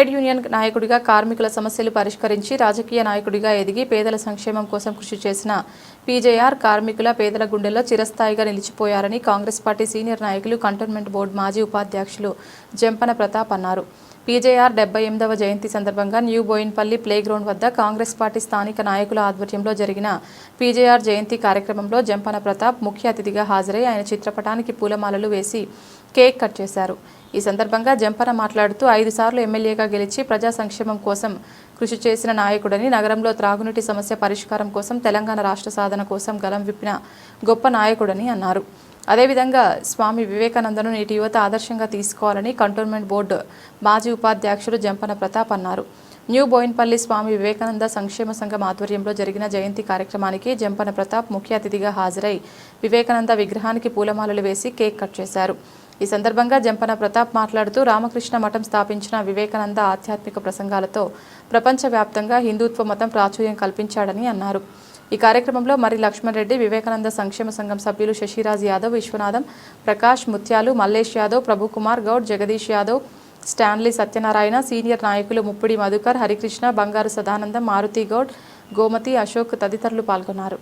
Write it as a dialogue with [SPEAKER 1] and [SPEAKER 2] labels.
[SPEAKER 1] Trade union నాయకుడిగా కార్మికుల సమస్యలు పరిష్కరించి రాజకీయ నాయకుడిగా ఎదిగి పేదల సంక్షేమం కోసం కృషి చేసిన పీజేఆర్ కార్మికుల పేదల గుండెల్లో చిరస్థాయిగా నిలిచిపోయారని కాంగ్రెస్ పార్టీ సీనియర్ నాయకులు కంటోన్మెంట్ బోర్డు మాజీ ఉపాధ్యక్షులు జంపన ప్రతాప్ అన్నారు. పీజేఆర్ డెబ్బై ఎనిమిదవ జయంతి సందర్భంగా న్యూ బోయిన్పల్లి ప్లే గ్రౌండ్ వద్ద కాంగ్రెస్ పార్టీ స్థానిక నాయకుల ఆధ్వర్యంలో జరిగిన పీజేఆర్ జయంతి కార్యక్రమంలో జంపన ప్రతాప్ ముఖ్య అతిథిగా హాజరై ఆయన చిత్రపటానికి పూలమాలలు వేసి కేక్ కట్ చేశారు. ఈ సందర్భంగా జంపన మాట్లాడుతూ ఐదు సార్లు ఎమ్మెల్యేగా గెలిచి ప్రజా సంక్షేమం కోసం కృషి చేసిన నాయకుడని నగరంలో త్రాగునీటి సమస్య పరిష్కారం కోసం తెలంగాణ రాష్ట్ర సాధన కోసం గలం విప్పిన గొప్ప నాయకుడని అన్నారు. అదేవిధంగా స్వామి వివేకానందను నేటి యువత ఆదర్శంగా తీసుకోవాలని కంటోన్మెంట్ బోర్డు మాజీ ఉపాధ్యక్షుడు జంపన ప్రతాప్ అన్నారు. న్యూ బోయిన్పల్లి స్వామి వివేకానంద సంక్షేమ సంఘం ఆధ్వర్యంలో జరిగిన జయంతి కార్యక్రమానికి జంపన ప్రతాప్ ముఖ్య అతిథిగా హాజరై వివేకానంద విగ్రహానికి పూలమాలలు వేసి కేక్ కట్ చేశారు. ఈ సందర్భంగా జంపన ప్రతాప్ మాట్లాడుతూ రామకృష్ణ మఠం స్థాపించిన వివేకానంద ఆధ్యాత్మిక ప్రసంగాలతో ప్రపంచవ్యాప్తంగా హిందుత్వ మతం ప్రాచుర్యం కల్పించాడని అన్నారు. ఈ కార్యక్రమంలో మరి లక్ష్మణ్ రెడ్డి వివేకానంద సంక్షేమ సంఘం సభ్యులు శశిరాజ్ యాదవ్ విశ్వనాథం ప్రకాష్ ముత్యాలు మల్లేష్ యాదవ్ ప్రభుకుమార్ గౌడ్ జగదీష్ యాదవ్ స్టాన్లీ సత్యనారాయణ సీనియర్ నాయకులు ముప్పిడి మధుకర్ హరికృష్ణ బంగారు సదానందం మారుతి గౌడ్ గోమతి అశోక్ తదితరులు పాల్గొన్నారు.